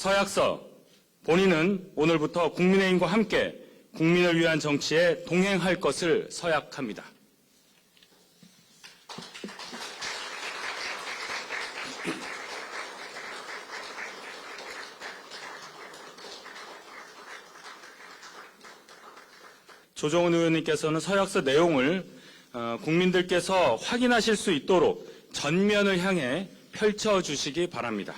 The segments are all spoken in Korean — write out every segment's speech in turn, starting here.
서약서 본인은 오늘부터 국민의힘과 함께 국민을 위한 정치에 동행할 것을 서약합니다. 조정훈 의원님께서는 서약서 내용을 어, 국민들께서 확인하실 수 있도록 전면을 향해 펼쳐주시기 바랍니다.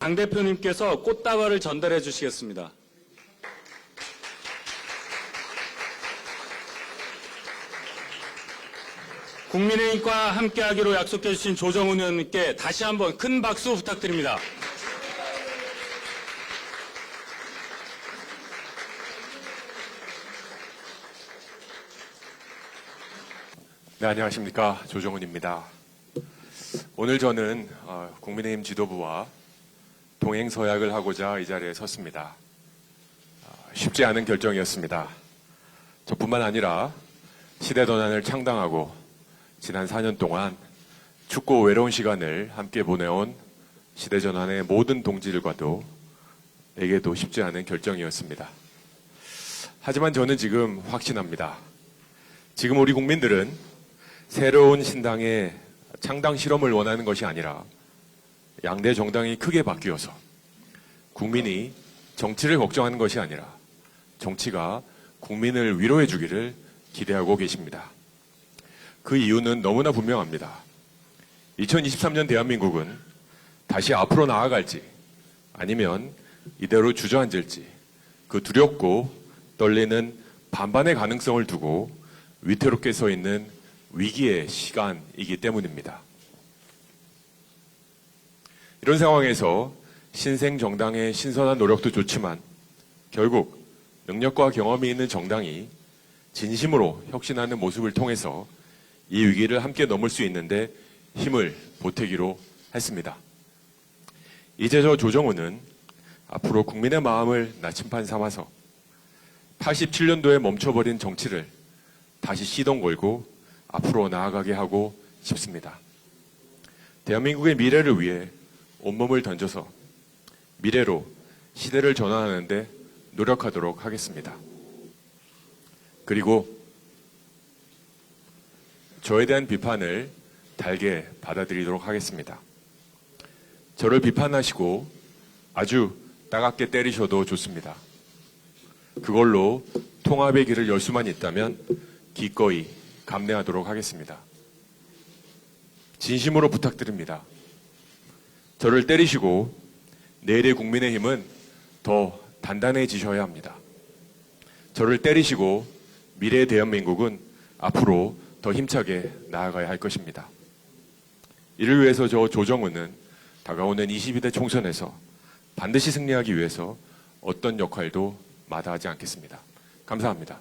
당 대표님께서 꽃다발을 전달해 주시겠습니다. 국민의힘과 함께하기로 약속해 주신 조정훈 의원님께 다시 한번 큰 박수 부탁드립니다. 네, 안녕하십니까. 조정훈입니다. 오늘 저는 어, 국민의힘 지도부와 동행서약을 하고자 이 자리에 섰습니다. 어, 쉽지 않은 결정이었습니다. 저뿐만 아니라 시대전환을 창당하고 지난 4년 동안 춥고 외로운 시간을 함께 보내온 시대 전환의 모든 동지들과도 에게도 쉽지 않은 결정이었습니다. 하지만 저는 지금 확신합니다. 지금 우리 국민들은 새로운 신당의 창당 실험을 원하는 것이 아니라 양대 정당이 크게 바뀌어서 국민이 정치를 걱정하는 것이 아니라 정치가 국민을 위로해 주기를 기대하고 계십니다. 그 이유는 너무나 분명합니다. 2023년 대한민국은 다시 앞으로 나아갈지 아니면 이대로 주저앉을지 그 두렵고 떨리는 반반의 가능성을 두고 위태롭게 서 있는 위기의 시간이기 때문입니다. 이런 상황에서 신생 정당의 신선한 노력도 좋지만 결국 능력과 경험이 있는 정당이 진심으로 혁신하는 모습을 통해서 이 위기를 함께 넘을 수 있는데 힘을 보태기로 했습니다. 이제 저 조정우는 앞으로 국민의 마음을 나침판 삼아서 87년도에 멈춰버린 정치를 다시 시동 걸고 앞으로 나아가게 하고 싶습니다. 대한민국의 미래를 위해 온몸을 던져서 미래로 시대를 전환하는데 노력하도록 하겠습니다. 그리고 저에 대한 비판을 달게 받아들이도록 하겠습니다. 저를 비판하시고 아주 따갑게 때리셔도 좋습니다. 그걸로 통합의 길을 열 수만 있다면 기꺼이 감내하도록 하겠습니다. 진심으로 부탁드립니다. 저를 때리시고 내일의 국민의힘은 더 단단해지셔야 합니다. 저를 때리시고 미래의 대한민국은 앞으로 더 힘차게 나아가야 할 것입니다. 이를 위해서 저 조정우는 다가오는 22대 총선에서 반드시 승리하기 위해서 어떤 역할도 마다하지 않겠습니다. 감사합니다.